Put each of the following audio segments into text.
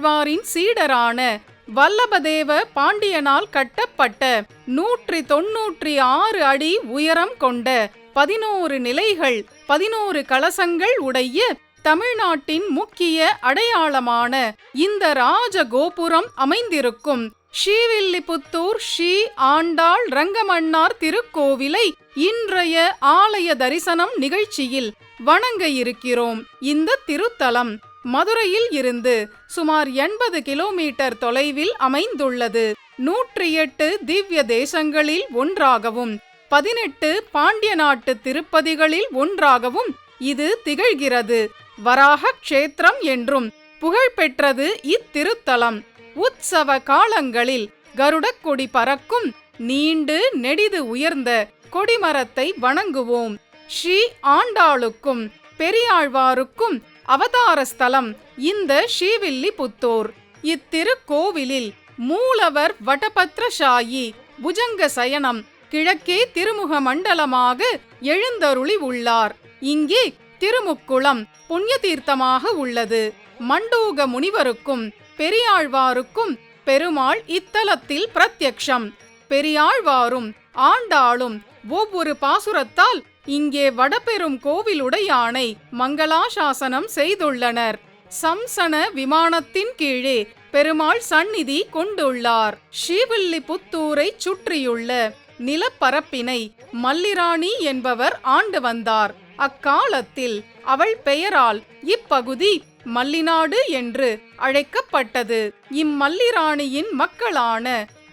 ஆழ்வாரின் சீடரான வல்லபதேவ பாண்டியனால் கட்டப்பட்ட நூற்றி தொன்னூற்றி ஆறு அடி உயரம் கொண்ட பதினோரு நிலைகள் பதினோரு கலசங்கள் உடைய தமிழ்நாட்டின் முக்கிய அடையாளமான இந்த ராஜ கோபுரம் அமைந்திருக்கும் ஸ்ரீவில்லிபுத்தூர் ஸ்ரீ ஆண்டாள் ரங்கமன்னார் திருக்கோவிலை இன்றைய ஆலய தரிசனம் நிகழ்ச்சியில் வணங்க இருக்கிறோம். இந்த திருத்தலம் மதுரையில் இருந்து சுமார் எண்பது கிலோமீட்டர் தொலைவில் அமைந்துள்ளது. நூற்றி எட்டு திவ்ய தேசங்களில் ஒன்றாகவும் பதினெட்டு பாண்டிய நாட்டு திருப்பதிகளில் ஒன்றாகவும் இது திகழ்கிறது. வராக க்ஷேத்திரம் என்றும் புகழ்பெற்றது இத்திருத்தலம். உற்சவ காலங்களில் கருடக்கொடி பறக்கும் நீண்டு நெடிது உயர்ந்த கொடிமரத்தை வணங்குவோம். ஸ்ரீ ஆண்டாளுக்கும் பெரியாழ்வாருக்கும் அவதார ஸ்தலம் இந்த ஸ்ரீவில்லிபுத்தூர். இத்திருக்கோவிலில் மூலவர் வடபத்ரஷாயி புஜங்க சயனம் கிழக்கே திருமுக மண்டலமாக எழுந்தருளி உள்ளார். இங்கே திருமுக்குளம் புண்ணிய தீர்த்தமாக உள்ளது. மண்டூக முனிவருக்கும் பெரியாழ்வாருக்கும் பெருமாள் இத்தலத்தில் பிரத்யக்ஷம். பெரியாழ்வாரும் ஆண்டாளும் ஒவ்வொரு பாசுரத்தால் இங்கே வடபெரும் கோவிலுடையானை மங்களாசாசனம் செய்துள்ளனர். சம்சன விமானத்தின் கீழே பெருமாள் சந்நிதி கொண்டுள்ளார். ஸ்ரீவில்லிபுத்தூரை சுற்றியுள்ள நிலப்பரப்பினை மல்லிராணி என்பவர் ஆண்டு வந்தார். அக்காலத்தில் அவள் பெயரால் இப்பகுதி மல்லிநாடு என்று அழைக்கப்பட்டது. இம்மல்லிராணியின் மக்களான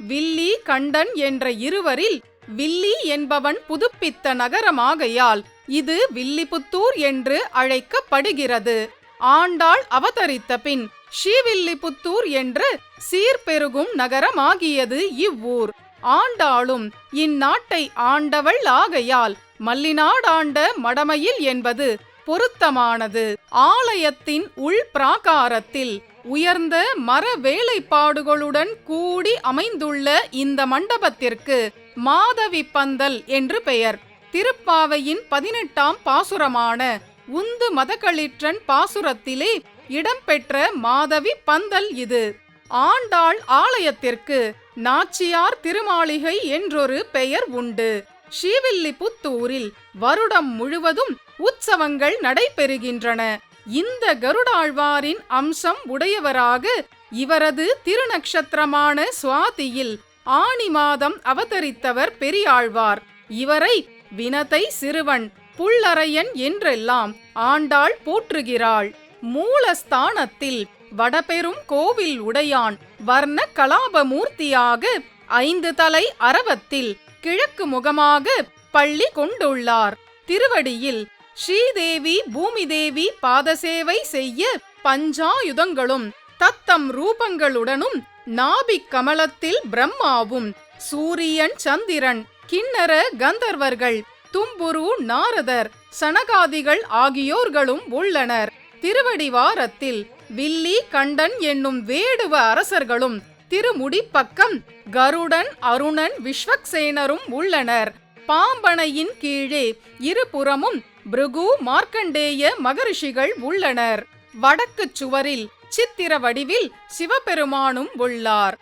வில்லி கண்டன் என்ற இருவரில் வில்லி என்பவன் புதுப்பித்த நகரமாகையால் இது வில்லிபுத்தூர் என்று அழைக்கப்படுகிறது. ஆண்டாள் அவதரித்த பின் ஸ்ரீவில்லிபுத்தூர் என்று சீர்பெருகும் நகரமாகியது இவ்வூர். ஆண்டாளும் இந்நாட்டை ஆண்டவள் ஆகையால் மல்லிநாடாண்ட மடமையில் என்பது பொருத்தமானது. ஆலயத்தின் உள் பிராகாரத்தில் உயர்ந்த மர வேலைப்பாடுகளுடன் கூடி அமைந்துள்ள இந்த மண்டபத்திற்கு மாதவி பந்தல் என்று பெயர். திருப்பாவையின் பதினெட்டாம் பாசுரமான உந்து மதகளிற்றன் பாசுரத்திலே இடம்பெற்ற மாதவி பந்தல் இது. ஆண்டாள் ஆலயத்திற்கு நாச்சியார் திருமாளிகை என்றொரு பெயர் உண்டு. ஸ்ரீவில்லிபுத்தூரில் வருடம் முழுவதும் உற்சவங்கள் நடைபெறுகின்றன. இந்த கருடாழ்வாரின் அம்சம் உடையவராக இவரது திருநக்ஷத்திரமான சுவாதியில் ஆனி மாதம் அவதரித்தவர் பெரியாழ்வார். இவரை வினதை சிறுவன் புல்லரையன் என்றெல்லாம் ஆண்டாள் போற்றுகிறாள். மூலஸ்தானத்தில் வடபெரும் கோவில் உடையான் வர்ண கலாபமூர்த்தியாக ஐந்து தலை அரவத்தில் கிழக்கு முகமாக பள்ளி கொண்டுள்ளார். திருவடியில் ஸ்ரீதேவி பூமிதேவி பாதசேவை செய்ய பஞ்சாயுதங்களும் தத்தம் ரூபங்களுடனும் நாபிக் கமலத்தில் பிரம்மாவும் சூரியன் சந்திரன் கிண்ணற கந்தர்வர்கள் தும்புரு நாரதர் சனகாதிகள் ஆகியோர்களும் உள்ளனர். திருவடிவாரத்தில் வில்லி கண்டன் என்னும் வேடுவ அரசர்களும் திருமுடி பக்கம் கருடன் அருணன் விஸ்வக்சேனரும் உள்ளனர். பாம்பனையின் கீழே இருபுறமும் பிருகு மார்க்கண்டேய மகரிஷிகள் உள்ளனர். வடக்கு சுவரில் சித்திர வடிவில் சிவபெருமானும் உள்ளார்.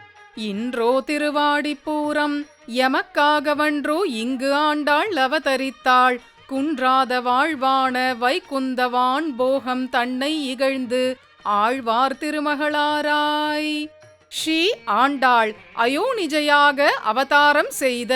இன்றோ திருவாடிப்பூரம் எமக்காகவன்றோ இங்கு ஆண்டாள் அவதரித்தாள். குன்றாத வாழ்வான வைகுந்தவான் போகம் தன்னை இகழ்ந்து ஆழ்வார் திருமகளாராய். ஸ்ரீ ஆண்டாள் அயோனிஜையாக அவதாரம் செய்த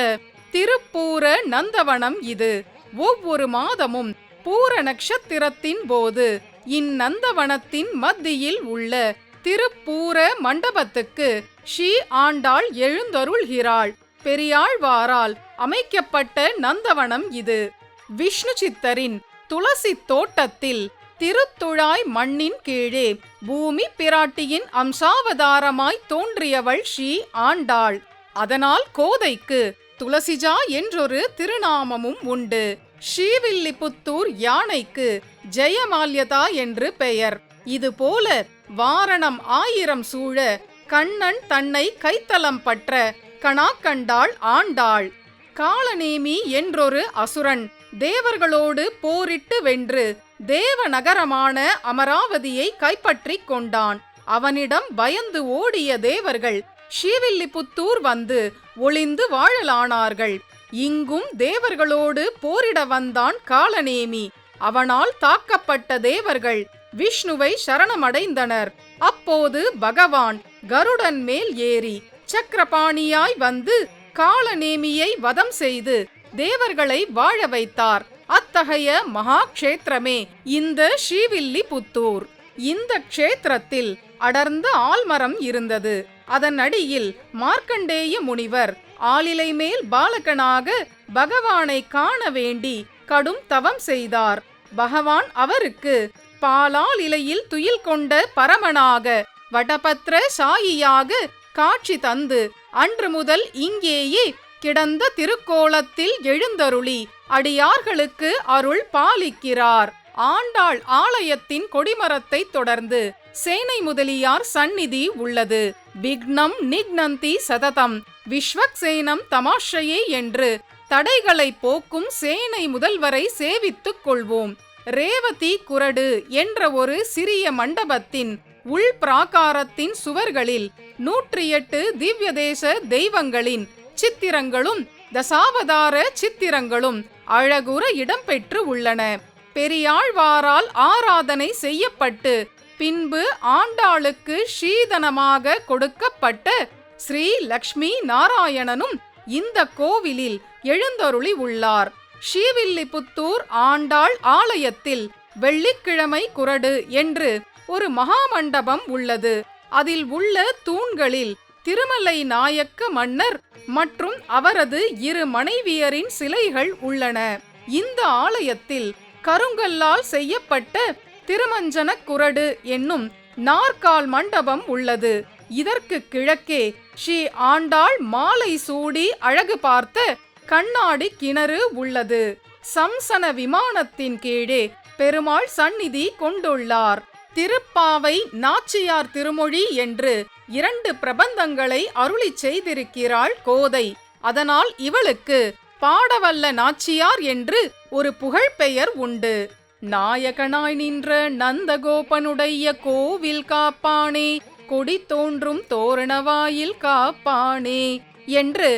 திருப்பூர நந்தவனம் இது. ஒவ்வொரு மாதமும் பூர நட்சத்திரத்தின் போது இந்நந்தவனத்தின் மத்தியில் உள்ள திருப்பூர மண்டபத்துக்கு ஸ்ரீ ஆண்டாள் எழுந்தருள்கிறாள். பெரியாழ்வாரால் அமைக்கப்பட்ட நந்தவனம் இது. விஷ்ணு சித்தரின் துளசி தோட்டத்தில் திருத்துழாய் மண்ணின் கீழே பூமி பிராட்டியின் அம்சாவதாரமாய் தோன்றியவள் ஸ்ரீ ஆண்டாள். அதனால் கோதைக்கு துளசிஜா என்றொரு திருநாமமும் உண்டு. ஸ்ரீவில்லிபுத்தூர் யானைக்கு ஜெயமால்யதா என்று பெயர். இதுபோல வாரணம் ஆயிரம் சூழ கண்ணன் தன்னை கைத்தலம் பற்ற கணாக்கண்டாள் ஆண்டாள். காலநேமி என்றொரு அசுரன் தேவர்களோடு போரிட்டு வென்று தேவ நகரமான அமராவதியை கைப்பற்றிக் கொண்டான். அவனிடம் பயந்து ஓடிய தேவர்கள் ஸ்ரீவில்லிபுத்தூர் வந்து ஒளிந்து வாழலானார்கள். இங்கும் தேவர்களோடு போரிட வந்தான் காலநேமி. அவனால் தாக்கப்பட்ட தேவர்கள் விஷ்ணுவை சரணமடைந்தனர். அப்போது பகவான் கருடன் மேல் ஏறி சக்கரபாணியாய் வந்து காலநேமியை வதம் செய்து தேவர்களை வாழ வைத்தார். அத்தகைய மகா கஷேத்திரமே இந்த ஸ்ரீவில்லிபுத்தூர். இந்த க்ஷேத்திரத்தில் அடர்ந்த ஆல்மரம் இருந்தது. அதன் அடியில் மார்க்கண்டேய முனிவர் ஆளிலை மேல் பாலகனாக பகவானை காண வேண்டி கடும் தவம் செய்தார். பகவான் அவருக்கு பாலால் இலையில் துயில் கொண்ட பரமனாக வடபத்ர சாயியாக காட்சி தந்து அன்று முதல் இங்கேயே கிடந்த திருக்கோலத்தில் எழுந்தருளி அடியார்களுக்கு அருள் பாலிக்கிறார். ஆண்டாள் ஆலயத்தின் கொடிமரத்தை தொடர்ந்து சேனை முதலியார் சந்நிதி உள்ளது. விக்னம் நிக்னந்தி சததம். விஸ்வக்சேனம் தமாஷையே என்று தடைகளை போக்கும் சேனை முதல்வரை சேவித்துக் கொள்வோம். ரேவதி குரடு என்ற ஒரு சிறிய மண்டபத்தின் உள் பிராகாரத்தின் சுவர்களில் நூற்றி எட்டு திவ்ய தேச தெய்வங்களின் சித்திரங்களும் தசாவதார சித்திரங்களும் அழகுற இடம்பெற்று உள்ளன. பெரியாழ்வாரால் ஆராதனை செய்யப்பட்டு பின்பு ஆண்டாளுக்கு ஸ்ரீதனமாக கொடுக்கப்பட்ட ஸ்ரீ லக்ஷ்மி நாராயணனும் இந்த கோவிலில் எழுந்தருளி உள்ளார். ஸ்ரீவில்லிபுத்தூர் ஆண்டாள் ஆலயத்தில் வெள்ளிக்கிழமை குரடு என்று ஒரு மகாமண்டபம் உள்ளது. அதில் உள்ள தூண்களில் திருமலை நாயக்க மன்னர் மற்றும் அவரது இரு மனைவியரின் சிலைகள் உள்ளன. இந்த ஆலயத்தில் கருங்கல்லால் செய்யப்பட்ட திருமஞ்சன குரடு என்னும் நாற்கால் மண்டபம் உள்ளது. இதற்கு கிழக்கே ஸ்ரீ ஆண்டாள் மாலை சூடி அழகு பார்த்த கண்ணாடி கிணறு உள்ளது. சம்சன விமானத்தின் கீழே பெருமாள் சந்நிதி கொண்டுள்ளார். திருப்பாவை நாச்சியார் திருமொழி என்று இரண்டு பிரபந்தங்களை அருளிச் செய்திருக்கிறாள் கோதை. அதனால் இவளுக்கு பாடவல்ல நாச்சியார் என்று ஒரு புகழ்பெயர் உண்டு. நாயகனாய் நின்ற நந்தகோபனுடைய கோவில் காப்பானே கொடி தோன்றும் தோரணவாயில் காப்பானே என்று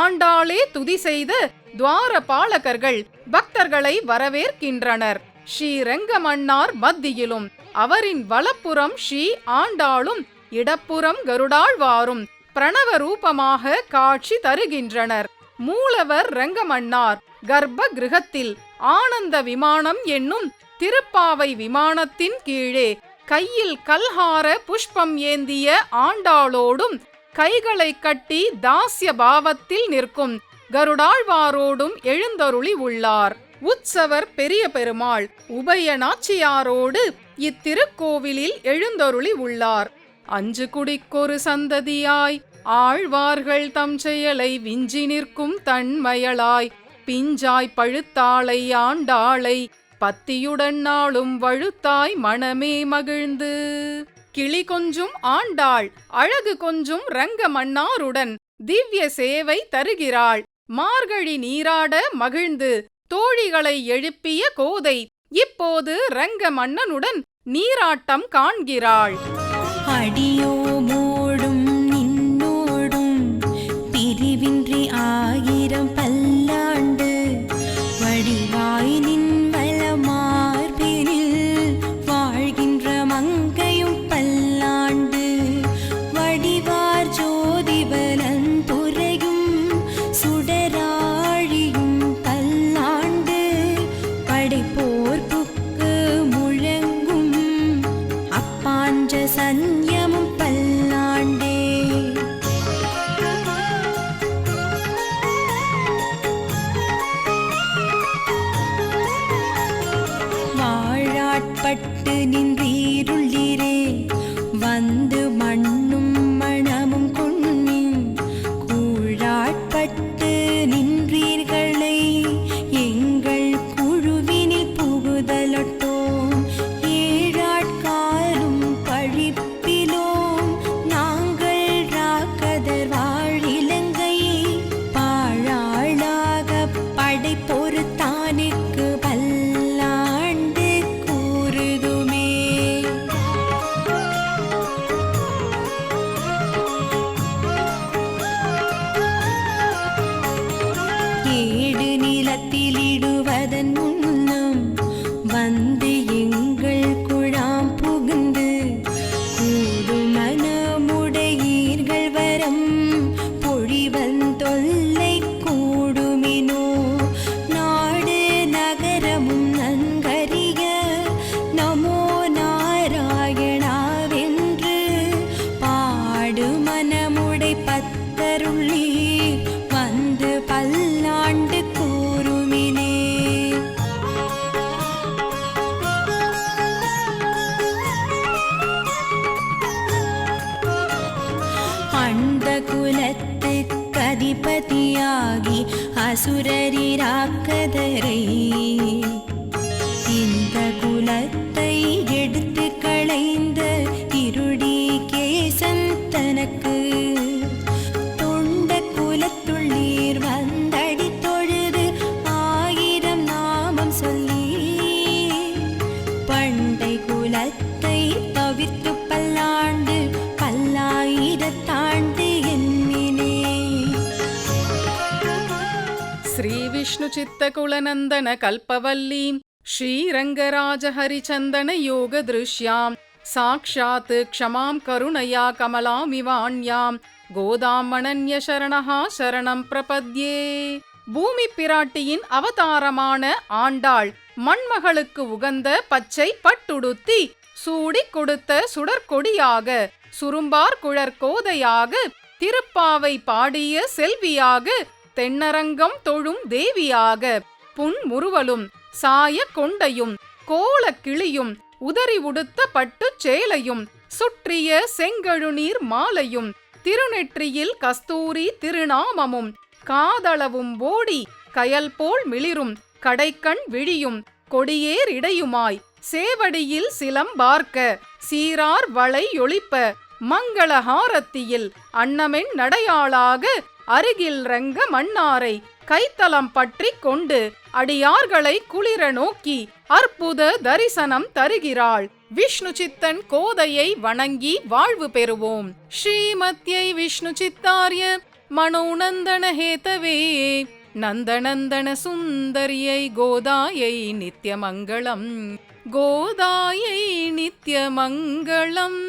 ஆண்டாளே துதி செய்த துவார பாலகர்கள் பக்தர்களை வரவேற்கின்றனர். ஸ்ரீரங்கமன்னார் மத்தியிலும் அவரின் வலப்புறம் ஸ்ரீ ஆண்டாளும் இடப்புறம் கருடாழ்வாரும் பிரணவ ரூபமாக காட்சி தருகின்றனர். மூலவர் ரங்கமன்னார். கர்ப்ப கிரகத்தில் ஆனந்த விமானம் என்னும் திருப்பாவை விமானத்தின் கீழே கையில் கல்ஹார புஷ்பம் ஏந்திய ஆண்டாளோடும் கைகளை கட்டி தாசிய பாவத்தில் நிற்கும் கருடாழ்வாரோடும் எழுந்தருளி உள்ளார். உற்சவர் பெரிய பெருமாள் உபய நாச்சியாரோடு இத்திருக்கோவிலில் எழுந்தருளி உள்ளார். அஞ்சு குடிக்கொரு சந்ததியாய் ஆழ்வார்கள் தம் செயலை விஞ்சி நிற்கும் தன்மயளாய் பிஞ்சாய் பழுத்தாளை ஆண்டாளை பத்தியுடன் நாளும் வழுத்தாய் மனமே மகிழ்ந்து. கிளி கொஞ்சும் ஆண்டாள் அழகு கொஞ்சும் ரங்க மன்னாருடன் திவ்ய சேவை தருகிறாள். மார்கழி நீராட மகிழ்ந்து தோழிகளை எழுப்பிய கோதை இப்போது ரங்க மன்னனுடன் நீராட்டம் காண்கிறாள். அடியோ அண்ட குலத்துக்கு அதிபதியாகி அசுரரிராக்கதரை. இந்த குலத்தை எடுத்து களைந்த विष्णुचित्तकुलनन्दन कल्पवल्लीं श्रीरङ्गराजहरिचन्दनयोगदृश्यां साक्षात् क्षमां करुणया कमलामिवाण्यां கோதாமணன்யசரணா சரணம் பிரபத்யே பூமி பிராட்டியின் அவதாரமான ஆண்டாள் மண்மகளுக்கு உகந்த பச்சை பட்டுடுத்தி சூடி கொடுத்த சுடற்கொடியாக சுரும்பார் குழற்கோதையாக திருப்பாவை பாடிய செல்வியாக தென்னரங்கம் தொழும் தேவியாக புன்முறுவலும் சாய கொண்டையும் கோலக் கிளியும் உதறி உடுத்த பட்டுச் சேலையும் சுற்றிய செங்கழுநீர் மாலையும் திருநெற்றியில் கஸ்தூரி திருநாமமும் காதளவும் ஓடி கயல் போல் மிளிரும் கடைக்கண் விழியும் கொடியேர் இடையுமாய் சேவடியில் சிலம்பார்க்க சீரார் வளை ஒளிப்ப மங்களஹாரத்தியில் அன்னமென் நடையாளாக அருகில் ரங்க மன்னாரை கைத்தலம் பற்றிக் கொண்டு அடியார்களை குளிர நோக்கி அற்புத தரிசனம் தருகிறாள். விஷ்ணு சித்தன் கோதையை வணங்கி வாழ்வு பெறுவோம். ஸ்ரீமத்யை விஷ்ணு சித்தாரிய மனோநந்தன ஹேதவே நந்தநந்தன சுந்தரியை கோதாயை நித்யமங்கலம். கோதாயை நித்யமங்கலம்.